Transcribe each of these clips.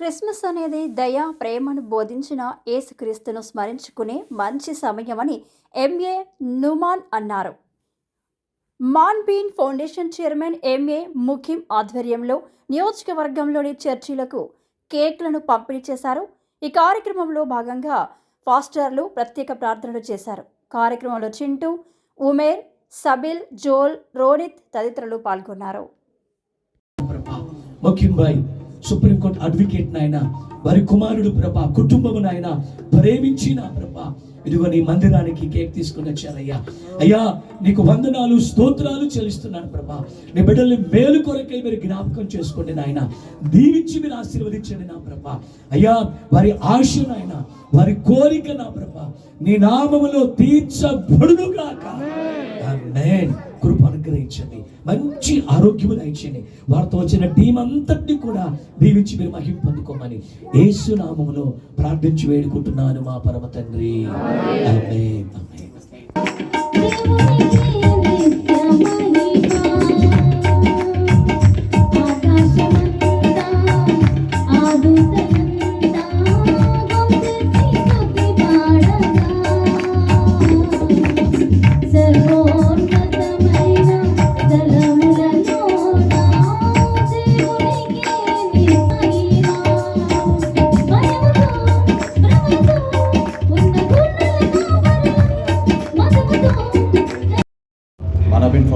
Christmas అనేది దయ ప్రేమను బోధించిన ఏసుక్రీస్తును స్మరించుకునే మంచి సమయమని ఎంఏ నుమాన్ అన్నారు. మాన్ been foundation chairman M A Mukhim ఆధ్వర్యంలో నియోజకవర్గంలోని చర్చిలకు కేక్లను పంపిణీ చేశారు. ఈ కార్యక్రమంలో భాగంగా ఫాస్టర్లు ప్రత్యేక ప్రార్థనలు చేశారు. కార్యక్రమంలో చింటూ ఉమేర్ సబిల్ జోల్ రోనిత్ తదితరులు పాల్గొన్నారు. సుప్రీంకోర్టు అడ్వకేట్ నాయన వారి కుమారుడు ప్రభా కుటుంబము నాయన ప్రేమించిన ప్రభా. ఇదిగో నీ మందిరానికి కేక్ తీసుకుని వచ్చారయ్యా అయ్యా నీకు వందనాలు స్తోత్రాలు చెల్లిస్తున్నాను ప్రభా. నీ బిడ్డల్ని మేలు కొరకై మీరు జ్ఞాపకం చేసుకోండి నాయన. దీవించి మీరు ఆశీర్వదించండి నా ప్రభా. అయ్యా వారి ఆశ నాయన వారి కోరిక నా ప్రభా. నీ నామములో తీర్చబడునుగాక. ఆమేన్ కృప అనుగ్రహించండి. మంచి ఆరోగ్యము దయచండి వారితో వచ్చిన టీం అంతటిని కూడా దీవించి మీరు మహిమ పొందుకోమని ఏసునామములో ప్రార్థించి వేడుకుంటున్నాను మా పరమ తండ్రి.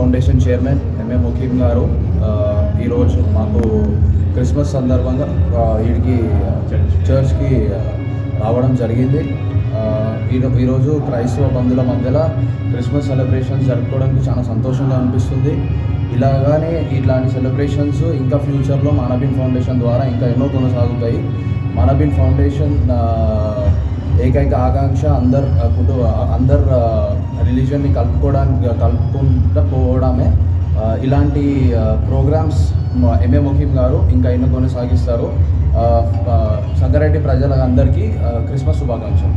ఫౌండేషన్ చైర్మన్ ఎంఏ ముఖీం గారు ఈరోజు మాకు క్రిస్మస్ సందర్భంగా వీడికి చర్చ్కి రావడం జరిగింది. ఈరోజు క్రైస్తవ బంధువుల మధ్యలో క్రిస్మస్ సెలబ్రేషన్స్ జరుపుకోవడానికి చాలా సంతోషంగా అనిపిస్తుంది. ఇలాగానే ఇట్లాంటి సెలబ్రేషన్స్ ఇంకా ఫ్యూచర్లో మనబిన్ ఫౌండేషన్ ద్వారా ఇంకా ఎన్నో కొనసాగుతాయి. మనబిన్ ఫౌండేషన్ ఏకైక ఆకాంక్ష అందరు కుటుంబ అందరు రిలీజియన్ని కలుపుకోవడానికి కలుపుకుంటూ పోవడమే ఇలాంటి ప్రోగ్రామ్స్ ఎంఏ ముఖీం గారు ఇంకా ఎన్నో కొనసాగిస్తారు. సంగారెడ్డి ప్రజలందరికీ క్రిస్మస్ శుభాకాంక్షలు.